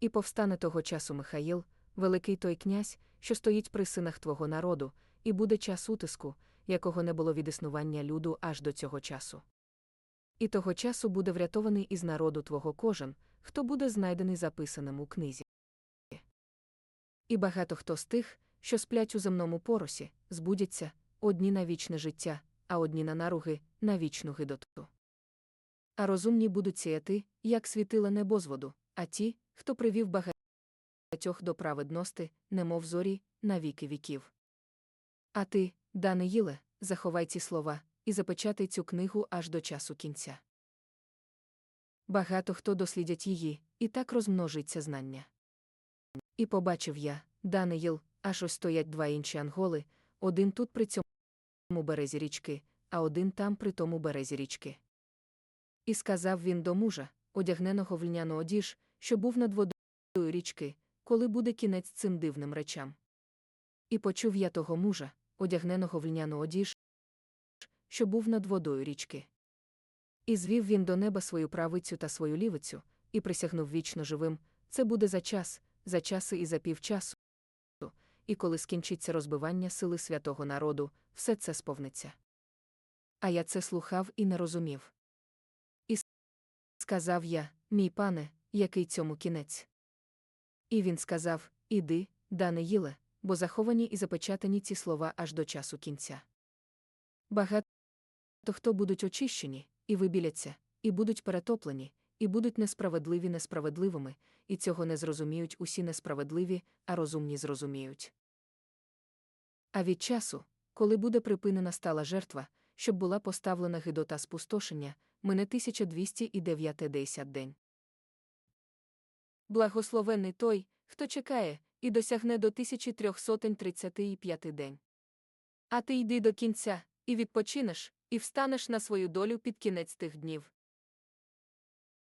І повстане того часу Михаїл, великий той князь, що стоїть при синах твого народу, і буде час утиску, якого не було від існування люду аж до цього часу. І того часу буде врятований із народу твого кожен, хто буде знайдений записаним у книзі. І багато хто з тих, що сплять у земному поросі, збудяться, одні на вічне життя, а одні на наруги, на вічну гидоту. А розумні будуть сіяти, як світила небозводу, а ті, хто привів багатьох до праведності, немов зорі, на віки віків. А ти, Даниїле, заховай ці слова і запечатай цю книгу аж до часу кінця. Багато хто дослідять її, і так розмножиться знання. І побачив я, Даниїл, аж ось стоять два інші анголи, один тут при цьому березі річки, а один там при тому березі річки. І сказав він до мужа, одягненого в льняну одіж, що був над водою річки, коли буде кінець цим дивним речам. І почув я того мужа, одягненого в льняну одіж, що був над водою річки. І звів він до неба свою правицю та свою лівицю, і присягнув вічно живим це буде за час, за часи і за півчасу. І коли скінчиться розбивання сили святого народу, все це сповниться. А я це слухав і не розумів. І сказав я, мій пане, який цьому кінець. І він сказав Іди, Даниїле, бо заховані і запечатані ці слова аж до часу кінця. Багато хто будуть очищені, і вибіляться, і будуть перетоплені, і будуть несправедливі несправедливими, і цього не зрозуміють усі несправедливі, а розумні зрозуміють. А від часу, коли буде припинена стала жертва, щоб була поставлена гидота спустошення, мине 1290 день. Благословений той, хто чекає, і досягне до 1335 день. А ти йди до кінця, і відпочинеш, і встанеш на свою долю під кінець тих днів.